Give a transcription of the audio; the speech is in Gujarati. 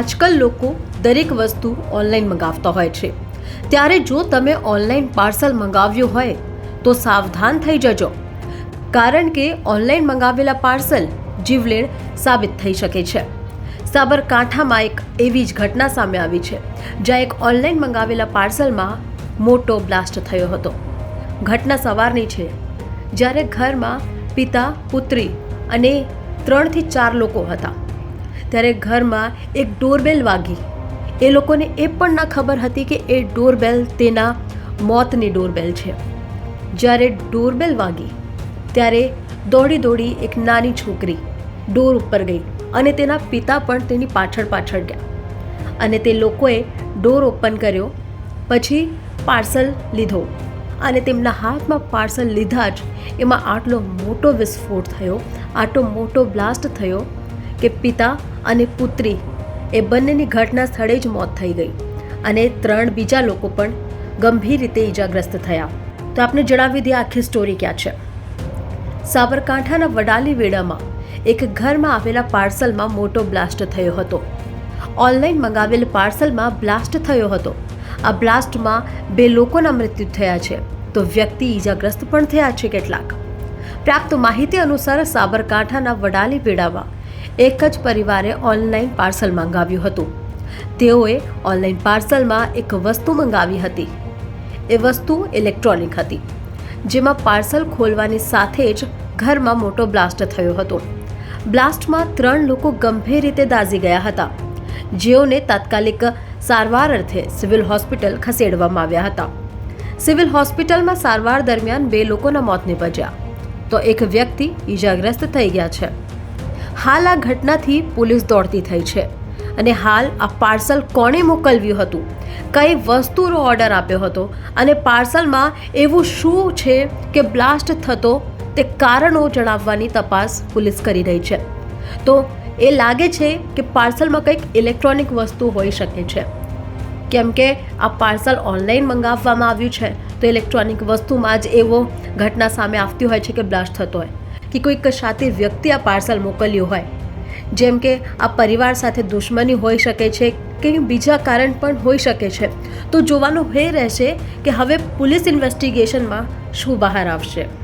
આજકાલ લોકો દરેક વસ્તુ ઓનલાઈન મંગાવતા હોય છે. ત્યારે જો તમે ઓનલાઈન પાર્સલ મંગાવ્યું હોય, તો સાવધાન થઈ જજો. કારણ કે ઓનલાઈન મંગાવેલા પાર્સલ જીવલેણ સાબિત થઈ શકે છે. સાબરકાંઠામાં એક એવી જ ઘટના સામે આવી છે, જ્યાં એક ઓનલાઈન મંગાવેલા પાર્સલમાં મોટો બ્લાસ્ટ થયો હતો. ઘટના સવારની છે, જ્યારે ઘરમાં પિતા, પુત્રી અને ત્રણથી ચાર લોકો હતા. ત્યારે ઘરમાં એક ડોરબેલ વાગી. એ લોકોને એ પણ ના ખબર હતી કે એ ડોરબેલ તેના મોતની ડોરબેલ છે. જ્યારે ડોરબેલ વાગી, ત્યારે દોડી દોડી એક નાની છોકરી ડોર ઉપર ગઈ અને તેના પિતા પણ તેની પાછળ પાછળ ગયા. અને તે લોકોએ ડોર ઓપન કર્યો, પછી પાર્સલ લીધો અને તેમના હાથમાં પાર્સલ લીધા જ એમાં આટલો મોટો વિસ્ફોટ થયો, આટલો મોટો બ્લાસ્ટ થયો કે પિતા અને પુત્રી એ બંનેની ઘટના સ્થળે જ મોત થઈ ગઈ અને ત્રણ બીજા લોકો પણ ગંભીર રીતે ઈજાગ્રસ્ત થયા. તો આપને જણાવી દઈએ આખી સ્ટોરી ક્યાં છે? સાબરકાંઠાના વડાલી વેડામાં એક ઘરમાં આવેલા પાર્સલમાં મોટો બ્લાસ્ટ થયો હતો. ઓનલાઈન મંગાવેલ પાર્સલમાં બ્લાસ્ટ થયો હતો. આ બ્લાસ્ટમાં બે લોકોના મૃત્યુ થયા છે. તો વ્યક્તિ ઈજાગ્રસ્ત પણ થયા છે કેટલાક. પ્રાપ્ત માહિતી અનુસાર સાબરકાંઠાના વડાલી વેડામાં એક જ પરિવારે ઓનલાઈન પાર્સલ મંગાવ્યું હતું. તેઓએ ઓનલાઈન પાર્સલમાં એક વસ્તુ મંગાવી હતી. એ વસ્તુ ઇલેક્ટ્રોનિક હતી, જેમાં પાર્સલ ખોલવાની સાથે જ ઘરમાં મોટો બ્લાસ્ટ થયો હતો. બ્લાસ્ટમાં ત્રણ લોકો ગંભીર રીતે દાઝી ગયા હતા, જેઓને તાત્કાલિક સારવાર અર્થે સિવિલ હોસ્પિટલ ખસેડવામાં આવ્યા હતા. સિવિલ હોસ્પિટલમાં સારવાર દરમિયાન બે લોકોના મોત નીપજ્યા. તો એક વ્યક્તિ ઈજાગ્રસ્ત થઈ ગયા છે. હાલ આ ઘટનાથી પોલીસ દોડતી થઈ છે. અને હાલ આ પાર્સલ કોણે મોકલ્યું હતું? કઈ વસ્તુનો ઓર્ડર આપ્યો હતો? અને પાર્સલમાં એવું શું છે કે બ્લાસ્ટ થતો તે કારણો જણાવવાની તપાસ પોલીસ કરી રહી છે. તો એ લાગે છે કે પાર્સલમાં કંઈક ઇલેક્ટ્રોનિક વસ્તુ હોઈ શકે છે. કેમ કે આ પાર્સલ ઓનલાઈન મંગાવવામાં આવ્યું છે, તો ઇલેક્ટ્રોનિક વસ્તુમાં જ એવો ઘટના સામે આવતી હોય છે કે બ્લાસ્ટ થતો હોય. કે કોઈક શાતિર વ્યક્તિ આ પાર્સલ મોકલ્યું હોય. જેમ કે, આ પરિવાર સાથે દુશ્મની હોઈ શકે છે કે બીજા કારણ પણ હોઈ શકે છે. તો જોવાનું એ રહેશે કે હવે પોલીસ ઇન્વેસ્ટિગેશનમાં શું બહાર આવશે.